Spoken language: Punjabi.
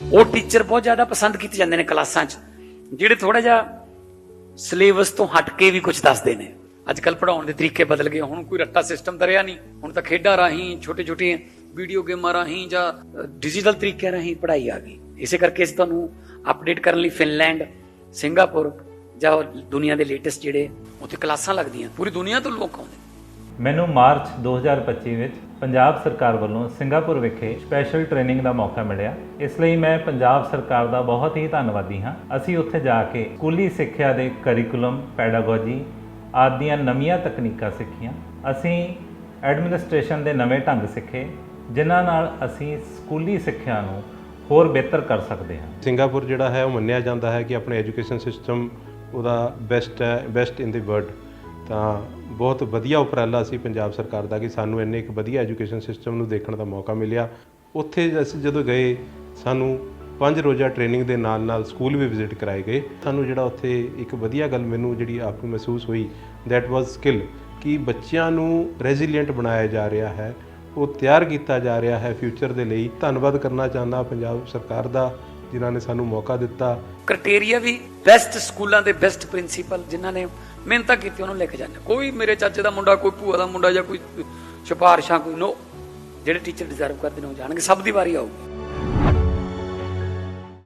ਉਹ ਟੀਚਰ ਬਹੁਤ ਜ਼ਿਆਦਾ ਪਸੰਦ ਕੀਤੇ ਜਾਂਦੇ ਨੇ ਕਲਾਸਾਂ 'ਚ, ਜਿਹੜੇ ਥੋੜਾ ਜਿਹਾ ਸਿਲੇਬਸ ਤੋਂ ਹਟ ਕੇ ਵੀ ਕੁਝ ਦੱਸਦੇ ਨੇ। ਅੱਜ ਕੱਲ ਪੜਾਉਣ ਦੇ ਤਰੀਕੇ ਬਦਲ ਗਏ, ਹੁਣ ਕੋਈ ਰੱਟਾ ਸਿਸਟਮ ਤਾਂ ਰਿਹਾ ਨਹੀਂ। ਹੁਣ ਤਾਂ ਖੇਡਾਂ ਰਾਹੀਂ ਛੋਟੇ ਛੋਟੇ ਵੀਡੀਓ ਗੇਮਾਂ ਰਾਹੀਂ ਜਾਂ ਡਿਜੀਟਲ ਤਰੀਕਿਆਂ ਰਾਹੀਂ ਪੜ੍ਹਾਈ ਆ ਗਈ। ਇਸੇ ਕਰਕੇ ਅਸੀਂ ਤੁਹਾਨੂੰ ਅਪਡੇਟ ਕਰਨ ਲਈ ਫਿਨਲੈਂਡ, ਸਿੰਗਾਪੁਰ ਜਾਂ ਦੁਨੀਆ ਦੇ ਲੇਟੈਸਟ ਜਿਹੜੇ ਉੱਥੇ ਕਲਾਸਾਂ ਲੱਗਦੀਆਂ। ਪੂਰੀ ਦੁਨੀਆ ਤੋਂ ਲੋਕ ਆਉਂਦੇ ਮੈਨੂੰ ਮਾਰਚ 2025 ਵਿੱਚ ਪੰਜਾਬ ਸਰਕਾਰ ਵੱਲੋਂ ਸਿੰਗਾਪੁਰ ਵਿਖੇ ਸਪੈਸ਼ਲ ਟ੍ਰੇਨਿੰਗ ਦਾ ਮੌਕਾ ਮਿਲਿਆ। ਇਸ ਲਈ ਮੈਂ ਪੰਜਾਬ ਸਰਕਾਰ ਦਾ ਬਹੁਤ ਹੀ ਧੰਨਵਾਦੀ ਹਾਂ। ਅਸੀਂ ਉੱਥੇ ਜਾ ਕੇ ਸਕੂਲੀ ਸਿੱਖਿਆ ਦੇ ਕਰਿਕੂਲਮ ਪੈਡਾਗੋਜੀ ਆਦਿ ਦੀਆਂ ਨਵੀਆਂ ਤਕਨੀਕਾਂ ਸਿੱਖੀਆਂ। ਅਸੀਂ ਐਡਮਿਨਿਸਟ੍ਰੇਸ਼ਨ ਦੇ ਨਵੇਂ ਢੰਗ ਸਿੱਖੇ, ਜਿਨ੍ਹਾਂ ਨਾਲ ਅਸੀਂ ਸਕੂਲੀ ਸਿੱਖਿਆ ਨੂੰ ਹੋਰ ਬਿਹਤਰ ਕਰ ਸਕਦੇ ਹਾਂ। ਸਿੰਗਾਪੁਰ ਜਿਹੜਾ ਹੈ, ਉਹ ਮੰਨਿਆ ਜਾਂਦਾ ਹੈ ਕਿ ਆਪਣੇ ਐਜੂਕੇਸ਼ਨ ਸਿਸਟਮ ਉਹਦਾ ਬੈਸਟ ਹੈ ਬੈਸਟ ਇਨ ਦੀ ਵਰਲਡ ਤਾਂ ਬਹੁਤ ਵਧੀਆ ਉਪਰਾਲਾ ਸੀ ਪੰਜਾਬ ਸਰਕਾਰ ਦਾ ਕਿ ਸਾਨੂੰ ਇੰਨੇ ਇੱਕ ਵਧੀਆ ਐਜੂਕੇਸ਼ਨ ਸਿਸਟਮ ਨੂੰ ਦੇਖਣ ਦਾ ਮੌਕਾ ਮਿਲਿਆ। ਉੱਥੇ ਅਸੀਂ ਜਦੋਂ ਗਏ, ਸਾਨੂੰ ਪੰਜ ਰੋਜ਼ਾ ਟ੍ਰੇਨਿੰਗ ਦੇ ਨਾਲ ਨਾਲ ਸਕੂਲ ਵੀ ਵਿਜ਼ਿਟ ਕਰਾਏ ਗਏ। ਸਾਨੂੰ ਜਿਹੜਾ ਉੱਥੇ ਇੱਕ ਵਧੀਆ ਗੱਲ ਮੈਨੂੰ ਜਿਹੜੀ ਆਪ ਨੂੰ ਮਹਿਸੂਸ ਹੋਈ ਦੈਟ ਵਾਸ ਸਕਿੱਲ ਕਿ ਬੱਚਿਆਂ ਨੂੰ ਰੈਜ਼ਿਲੀਐਂਟ ਬਣਾਇਆ ਜਾ ਰਿਹਾ ਹੈ, ਉਹ ਤਿਆਰ ਕੀਤਾ ਜਾ ਰਿਹਾ ਹੈ ਫਿਊਚਰ ਦੇ ਲਈ। ਧੰਨਵਾਦ ਕਰਨਾ ਚਾਹੁੰਦਾ ਪੰਜਾਬ ਸਰਕਾਰ ਦਾ ਜਿਨ੍ਹਾਂ ਨੇ ਸਾਨੂੰ ਮੌਕਾ ਦਿੱਤਾ। ਕ੍ਰਾਈਟੇਰੀਆ ਵੀ ਬੈਸਟ ਸਕੂਲਾਂ ਦੇ ਬੈਸਟ ਪ੍ਰਿੰਸੀਪਲ ਜਿਨ੍ਹਾਂ ਨੇ ਮਿਹਨਤਾਂ ਕੀਤੀ ਉਹਨੂੰ ਲੈ ਕੇ ਜਾਂਦੇ ਕੋਈ ਮੇਰੇ ਚਾਚੇ ਦਾ ਮੁੰਡਾ, ਕੋਈ ਭੂਆ ਦਾ ਮੁੰਡਾ ਜਾਂ ਕੋਈ ਸਿਫਾਰਿਸ਼ਾਂ, ਕੋਈ ਨੋ, ਜਿਹੜੇ ਟੀਚਰ ਡਿਜ਼ਰਵ ਕਰਦੇ ਨੇ, ਉਹ ਜਾਣਗੇ। ਸਭ ਦੀ ਵਾਰੀ ਆਊਗੀ।